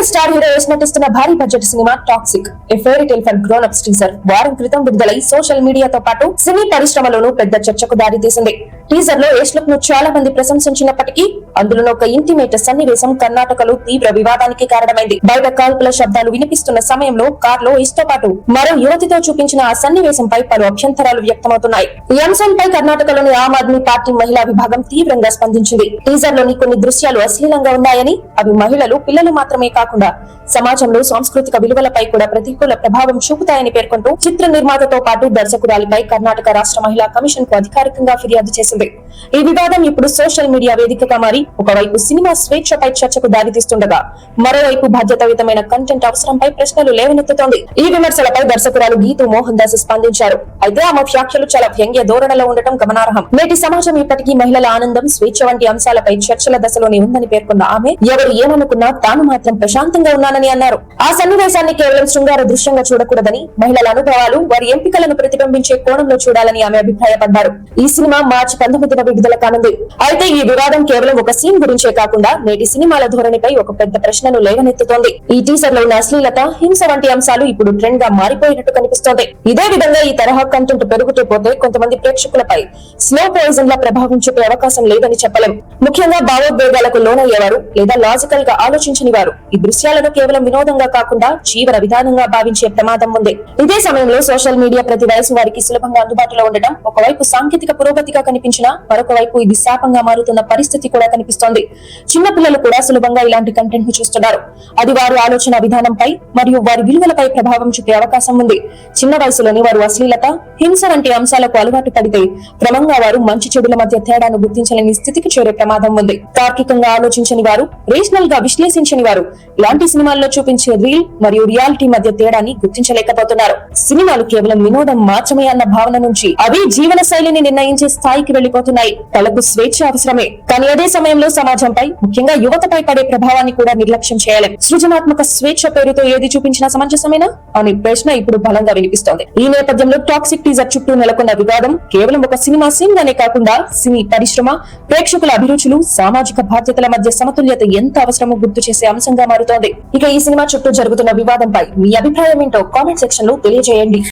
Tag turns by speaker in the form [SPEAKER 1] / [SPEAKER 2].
[SPEAKER 1] తమిళ star hero Yash నటిస్తున్న భారీ budget cinema Toxic. A fairy tale for grown ups teaser వారం క్రితం విడుదలై సోషల్ మీడియాతో పాటు సినీ పరిశ్రమలోనూ పెద్ద చర్చకు దారితీసింది. టీజర్లో యశ్ లుక్ను చాలా మంది ప్రశంసించినప్పటికీ అందులో ఒక ఇంటిమేట్ సన్నివేశం కర్ణాటకలో తీవ్ర వివాదానికి కారణమైంది. బయట కాల్పుల శబ్దాలు వినిపిస్తున్న సమయంలో కారులో లో పాటు మరో యువతితో చూపించిన ఆ సన్నివేశంపై పలు అభ్యంతరాలు వ్యక్తమవుతున్నాయి. ఈ అంశంపై కర్ణాటకలోని ఆమ్ ఆద్మీ పార్టీ మహిళా విభాగం తీవ్రంగా స్పందించింది. టీజర్లోని కొన్ని దృశ్యాలు అశ్లీలంగా ఉన్నాయని అవి మహిళలు పిల్లలు మాత్రమే కాకుండా సమాజంలో సాంస్కృతిక విలువలపై కూడా ప్రతికూల ప్రభావం చూపుతాయని పేర్కొంటూ చిత్ర నిర్మాతతో పాటు దర్శకురాలిపై కర్ణాటక రాష్ట్ర మహిళా కమిషన్కు అధికారికంగా ఫిర్యాదు చేసింది. ఈ వివాదం ఇప్పుడు సోషల్ మీడియా వేదికగా మారి ఒకవైపు సినిమా స్వేచ్ఛపై చర్చకు దారితీస్తుండగా మరోవైపు బాధ్యతాయుతమైన కంటెంట్ అవసరంపై ప్రశ్నలు లేవనెత్తుతోంది. ఈ విమర్శలపై దర్శకురాలు గీతు మోహన్ దాస్ స్పందించారు. అయితే ఆమె వ్యాఖ్యలు చాలా వ్యంగ్య ధోరణిలో ఉండటం గమనార్హం. నేటి సమాజం ఇప్పటికీ మహిళల ఆనందం స్వేచ్ఛ వంటి అంశాలపై చర్చల దశలోనే ఉందని పేర్కొన్న ఆమె ఎవరు ఏమనుకున్నా తాను మాత్రం ప్రశాంతంగా ఉన్నానని అన్నారు. ఆ సన్నివేశాన్ని కేవలం శృంగార దృశ్యంగా చూడకూడదని మహిళల అనుభవాలు వారి ఎంపికలను ప్రతిబింబించే కోణంలో చూడాలని ఆమె అభిప్రాయపడ్డారు. ఈ సినిమా మార్చి పంతొమ్మిదిన విడుదల కానుంది. అయితే ఈ వివాదం కేవలం ఒక సీన్ గురించే కాకుండా నేటి సినిమాల ధోరణిపై ఒక పెద్ద ప్రశ్నను లేవనెత్తుతోంది. ఈ టీజర్లో ఉన్న అశ్లీలత హింస వంటి అంశాలు ఇప్పుడు ట్రెండ్గా మారిపోయినట్టు కనిపిస్తోంది. ఇదే విధంగా ఈ తరహా కంటెంట్ పెరుగుతూ పోతే కొంతమంది ప్రేక్షకులపై స్లో పాయిజన్ లా ప్రభావం చూపే అవకాశం లేదని చెప్పలేం. ముఖ్యంగా భావోద్వేగాలకు లోనయ్యేవారు లేదా లాజికల్గా ఆలోచించని వారు ఈ దృశ్యాలను కేవలం వినోదంగా కాకుండా జీవన విధానంగా భావించే ప్రమాదం ఉంది. ఇదే సమయంలో సోషల్ మీడియా ప్రతి వయసు వారికి సులభంగా అందుబాటులో ఉండటం ఒకవైపు సాంకేతిక పురోగతిగా కనిపించినా మరొక వైపు ఇది శాపంగా మారుతున్న పరిస్థితి కూడా కనిపిస్తోంది చిన్న పిల్లలు కూడా సులభంగా ఇలాంటి కంటెంట్ను చూస్తున్నారు. అది వారి ఆలోచన విధానంపై మరియు వారి విలువలపై ప్రభావం చూపే అవకాశం ఉంది. చిన్న వయసులోని వారు అశ్లీలత హింస వంటి అంశాలకు అలవాటు పడితే క్రమంగా వారు మంచి చెడుల మధ్య తేడాను గుర్తించలేని స్థితికి చేరే ప్రమాదం ఉంది. తార్కికంగా ఆలోచించని వారు రేషనల్గా విశ్లేషించని వారు ఇలాంటి సినిమాల్లో చూపించే రీల్ మరియు రియాలిటీ మధ్య తేడాని గుర్తించలేకపోతున్నారు. సినిమాలు కేవలం వినోదం మాత్రమే అన్న భావన నుంచి అవి జీవన శైలిని నిర్ణయించే స్థాయికి వెళ్ళిపోతున్నాయి తలకు స్వేచ్ఛ అవసరమే. కానీ అదే సమయంలో సమాజంపై ముఖ్యంగా యువతపై పడే ప్రభావాన్ని కూడా నిర్లక్ష్యం చేయాలి సృజనాత్మక స్వేచ్ఛ పేరుతో ఏది చూపించినా సమంజసమేనా? అనే ప్రశ్న ఇప్పుడు బలంగా వినిపిస్తోంది. ఈ నేపథ్యంలో టాక్సిక్ టీజర్ చుట్టూ నెలకొన్న వివాదం కేవలం ఒక సినిమా సీన్ గానే కాకుండా సినీ పరిశ్రమ ప్రేక్షకుల అభిరుచులు సామాజిక బాధ్యతల మధ్య సమతుల్యత ఎంత అవసరమో గుర్తు చేసే అంశంగా మారుతోంది. ఇక ఈ సినిమా చుట్టూ జరుగుతున్న వివాదంపై మీ అభిప్రాయం ఏంటో కామెంట్ సెక్షన్లో తెలియజేయండి.